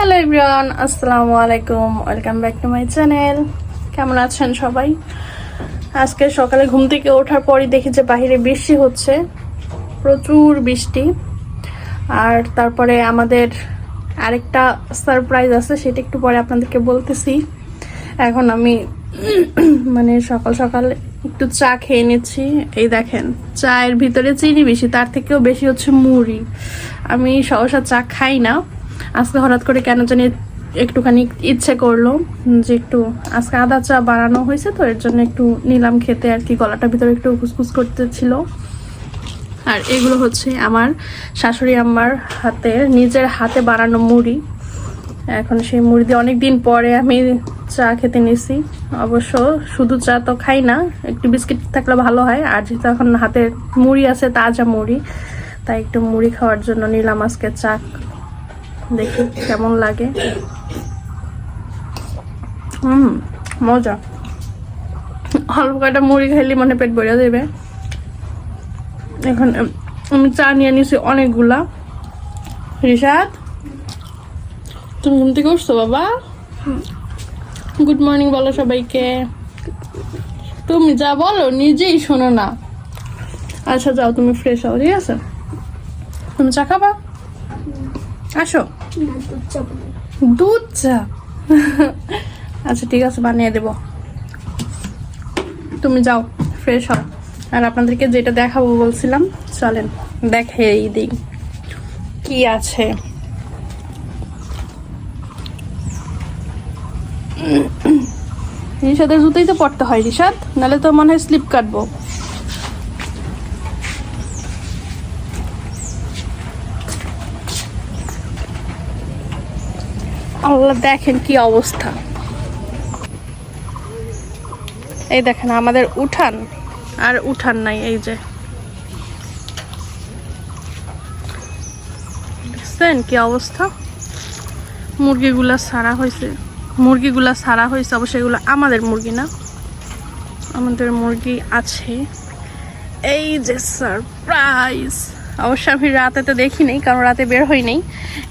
Hello everyone আসসালামু আলাইকুম welcome back to my channel কেমন আছেন সবাই? আজকে সকালে ঘুম থেকে ওঠার পরই দেখি যে বাইরে বৃষ্টি হচ্ছে। প্রচুর বৃষ্টি। আর তারপরে আমাদের আরেকটা সারপ্রাইজ আছে, সেটা একটু পরে আপনাদেরকে বলতেছি। এখন আমি মানে সকাল সকাল একটু চা খেয়ে নিচ্ছি। এই দেখেন, চায়ের ভিতরে চিনি বেশি, তার থেকেও বেশি হচ্ছে মুড়ি। আমি সহসা চা খাই না। আজকে হঠাৎ করে কেন জানি একটুখানি ইচ্ছে করল যে একটু আজকে আদা চা বানানো হয়েছে তো, এর জন্য একটু নিলাম খেতে আর কি গলাটার ভিতরে একটু ফুসফুস করতেছিল। আর এগুলো হচ্ছে আমার শাশুড়ি আম্মার হাতে, নিজের হাতে বানানো মুড়ি। এখন সেই মুড়ি দিয়ে অনেক দিন পরে আমি চা খেতে নিছি। অবশ্য শুধু চা তো খাই না, একটু বিস্কিট থাকলে ভালো হয়। আর যেহেতু এখন হাতে মুড়ি আছে, তাজা মুড়ি, তাই একটু মুড়ি খাওয়ার জন্য নিলাম আজকে চা দেখি কেমন লাগে। হুম, মজা। অল্প কয়টা মুড়ি খাইলে মানে পেট ভরে দেবে এখন আমি চা নিয়ে নিয়েছি অনেকগুলা। রিশাদ, তুমি ঘুম থেকে উঠছো বাবা? গুড মর্নিং বলো সবাইকে। তুমি যা বলো নিজেই শোনো না। আচ্ছা যাও, তুমি ফ্রেশ হও, ঠিক আছে? তুমি চা খাবা? আসো। দুধ চা। আচ্ছা ঠিক আছে, বানিয়ে দেব। তুমি যাও ফ্রেশ হও। আর আপনাদেরকে যেটা দেখাবো বলছিলাম, চলেন, দেখেই দিই। কি আছে? রিশাদের জুতোই তো পড়তে হয়, রিশাদ? নাহলে তো মনে হয় স্লিপ কাটবো। আল্লাহ দেখেন কি অবস্থা। এই দেখেন আমাদের উঠান, আর উঠান নাই এই যে। দেখছেন কি অবস্থা? মুরগিগুলা সারা হয়েছে। মুরগিগুলা সারা হয়েছে, অবশ্য এগুলো আমাদের মুরগি না। আমাদের মুরগি আছে। এই যে সারপ্রাইজ অবশ্য আমি রাতেতে দেখি নেই কারণ রাতে বের হই নেই।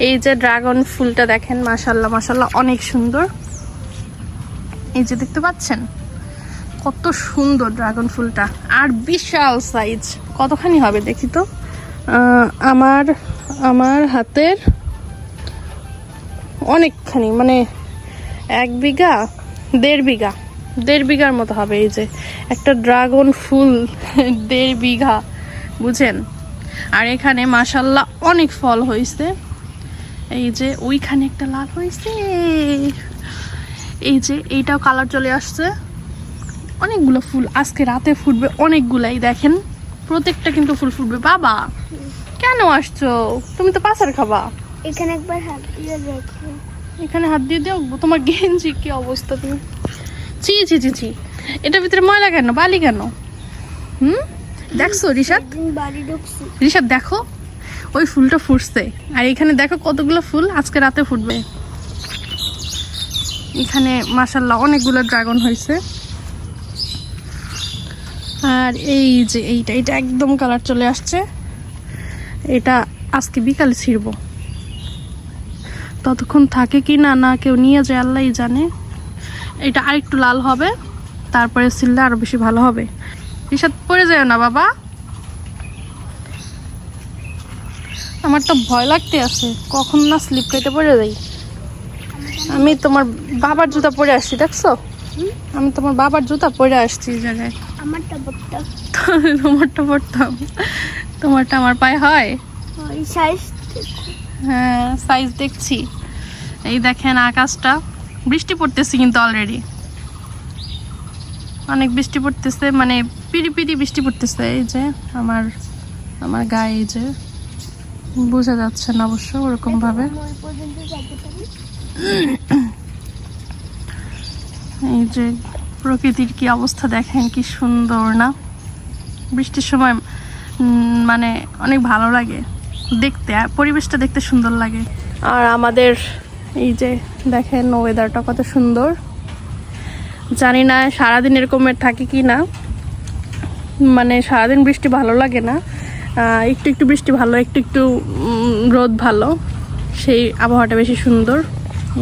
এই যে ড্রাগন ফুলটা দেখেন মাসাল্লাহ মাসাল্লাহ অনেক সুন্দর। এই যে দেখতে পাচ্ছেন? কত সুন্দর ড্রাগন ফুলটা, আর বিশাল সাইজ। কতখানি হবে দেখি তো? আমার আমার হাতের অনেকখানি মানে এক বিঘা, দেড় বিঘা, দেড় বিঘার মতো হবে এই যে। একটা ড্রাগন ফুল, দেড় বিঘা, বুঝেন? আর এখানে মাসাল্লাহ অনেক ফল হয়েছে। এই যে ওইখানে একটা লাল হয়েছে। এই যে এইটাও কালার চলে আসছে। অনেকগুলো ফুল আজকে রাতে ফুটবে অনেকগুলাই দেখেন। প্রত্যেকটা কিন্তু ফুল ফুটবে। বাবা কেন আসছো? তুমি তো পাশার খাবা। এখানে একবার হাত দিয়ে দেখো। এখানে হাত দিয়ে দাও। তোমার গেঞ্জি কি অবস্থা তুমি? চি চি চি চি এটার ভিতরে ময়লা কেন? বালি কেন? হুম? দেখছ বাড়ি ঢুকছি। দেখো ওই ফুলটা ফুটছে। আর এখানে দেখো কতগুলো ফুল আজকে রাতে ফুটবে। এখানে মাসাল্লাহ অনেকগুলো ড্রাগন হয়েছে। আর এই যে এইটা এটা একদম কালার চলে আসছে। এটা আজকে বিকালে ছিড়ব। ততক্ষণ থাকে কি না না কেউ নিয়ে যায় আল্লাহই জানে। এটা আরেকটু লাল হবে তারপরে ছিললে আরও বেশি ভালো হবে। রিসাদ পড়ে যায় না বাবা। আমার তো ভয় লাগতে আছে কখন না স্লিপ কেটে পড়ে যাই। আমি তোমার বাবার জুতা পরে আসছি দেখছ? আমি তোমার বাবার জুতা পরে আসছি জায়গায়। আমারটা বটটা তোমারটা পড়তাম তোমারটা আমার পায়ে হয়? হ্যাঁ সাইজ দেখছি। এই দেখেন আকাশটা। বৃষ্টি পড়তেছে কিন্তু অলরেডি অনেক বৃষ্টি পড়তেছে মানে পিড়ি পিড়ি বৃষ্টি পড়তেছে, এই যে আমার আমার গায়ে এই যে বোঝা যাচ্ছে না অবশ্য ওরকম ভাবে। ওই পর্যন্ত যেতে পারি এই যে প্রকৃতির কি অবস্থা দেখেন, কি সুন্দর না? বৃষ্টির সময় মানে অনেক ভালো লাগে দেখতে পরিবেশটা দেখতে সুন্দর লাগে। আর আমাদের এই যে দেখেন ওয়েদারটা কত সুন্দর। জানি না সারাদিন এরকমের থাকে কি না। মানে সারাদিন বৃষ্টি ভালো লাগে না। একটু একটু বৃষ্টি ভালো একটু একটু রোদ ভালো। সেই আবহাওয়াটা বেশি সুন্দর।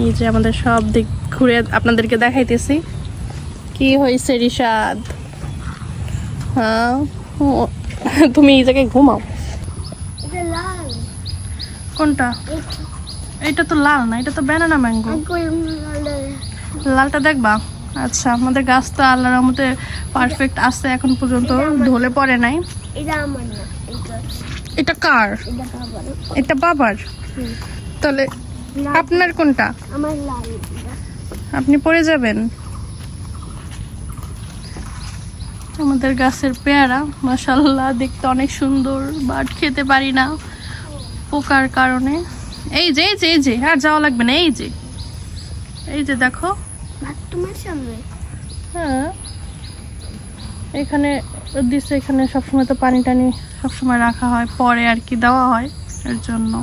এই যে আমাদের সব দিক ঘুরে আপনাদেরকে দেখাইতেছি। কি হয়েছে রিশাদ? হ্যাঁ তুমি এই জায়গায় ঘুমাও। কোনটা? এটা। এটা তো লাল না এটা তো ব্যানানা ম্যাঙ্গো লালটা দেখবা? আচ্ছা আমাদের গাছ তো আল্লাহর মতে পারফেক্ট আছে এখন পর্যন্ত ঢলে পড়ে নাই। এটা কার? এটা বাবার। তাহলে আপনার কোনটা? আপনি পড়ে যাবেন। আমাদের গাছের পেয়ারা মাসাল্লাহ দেখতে অনেক সুন্দর বাট খেতে পারি না পোকার কারণে। এই যে এই যে এই যে আর যাওয়া লাগবে না এই যে। এই যে দেখো। তোমার সামনে। হ্যাঁ। এখানে দিচ্ছে এখানে সবসময় তো পানি টানি সবসময় রাখা হয় পরে আর কি দেওয়া হয় এর জন্য।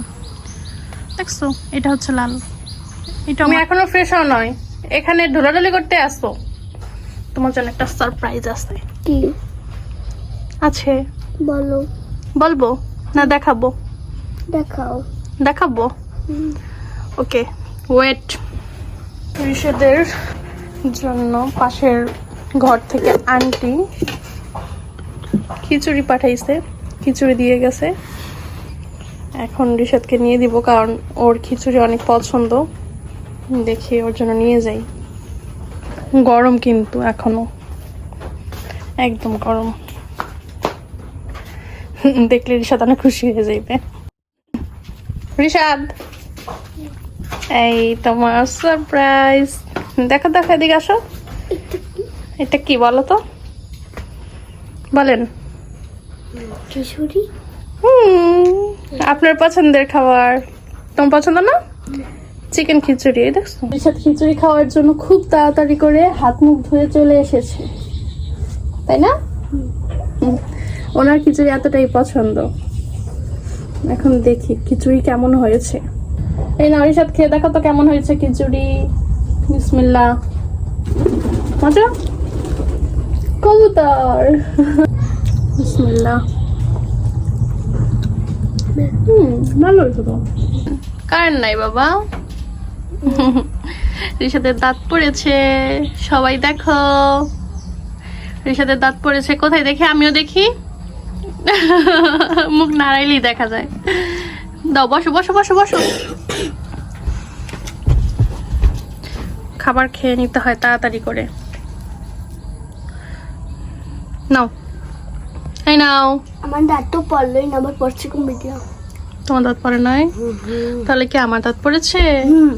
দেখছ এটা হচ্ছে লাল। এটা আমি এখনও ফ্রেশ হওয়া নয় এখানে ঢোলাঢুলি করতে আসো। তোমার জন্য একটা সারপ্রাইজ আছে। কি? আছে। বলো। বলব? না দেখাবো। দেখাও। দেখাবো? হুম। ওকে ওয়েট ঋষেদের জন্য পাশের ঘর থেকে আন্টি খিচুড়ি পাঠাইছে, খিচুড়ি দিয়ে গেছে। এখন ঋষাদকে নিয়ে দিব, কারণ ওর খিচুড়ি অনেক পছন্দ। দেখি ওর জন্য নিয়ে যাই। গরম কিন্তু এখনও। একদম গরম। দেখলে ঋষাদ অনেক খুশি হয়ে যাইবে। ঋষাদ এই তোমার সারপ্রাইজ দেখো দেখো এদিকে আসো। এটা কি বলো তো? বলেন। খিচুড়ি? আপনার পছন্দের খাবার। তোমার পছন্দ না? চিকেন খিচুড়ি এই দেখছ? খিচুড়ি খাওয়ার জন্য খুব তাড়াতাড়ি করে হাত মুখ ধুয়ে চলে এসেছে। তাই না? ওনার খিচুড়ি এতটাই পছন্দ। এখন দেখি খিচুড়ি কেমন হয়েছে। এই না ঋষাদ খেয়ে দেখো তো কেমন হয়েছে খিচুড়ি বিসমিল্লা মজা? কবুতর। বিসমিল্লা হুম, ভালো হয়েছে তো। কারেন্ট নাই বাবা? ঋষাদের দাঁত পড়েছে, সবাই দেখো। ঋষাদের দাঁত পড়েছে, কোথায় দেখি? আমিও দেখি। মুখ নাড়াইলেই দেখা যায়। দাও, বসো বসো বসো বসো। খাবার খেয়ে নিতে হয় তাড়াতাড়ি করে। নাও। এই নাও। আমার দাঁত তো পড়লই না আবার পড়ছে কোন ভিডিও তোমার দাঁত পড়ে নাই? তাহলে কি আমার দাঁত পড়েছে? হুম।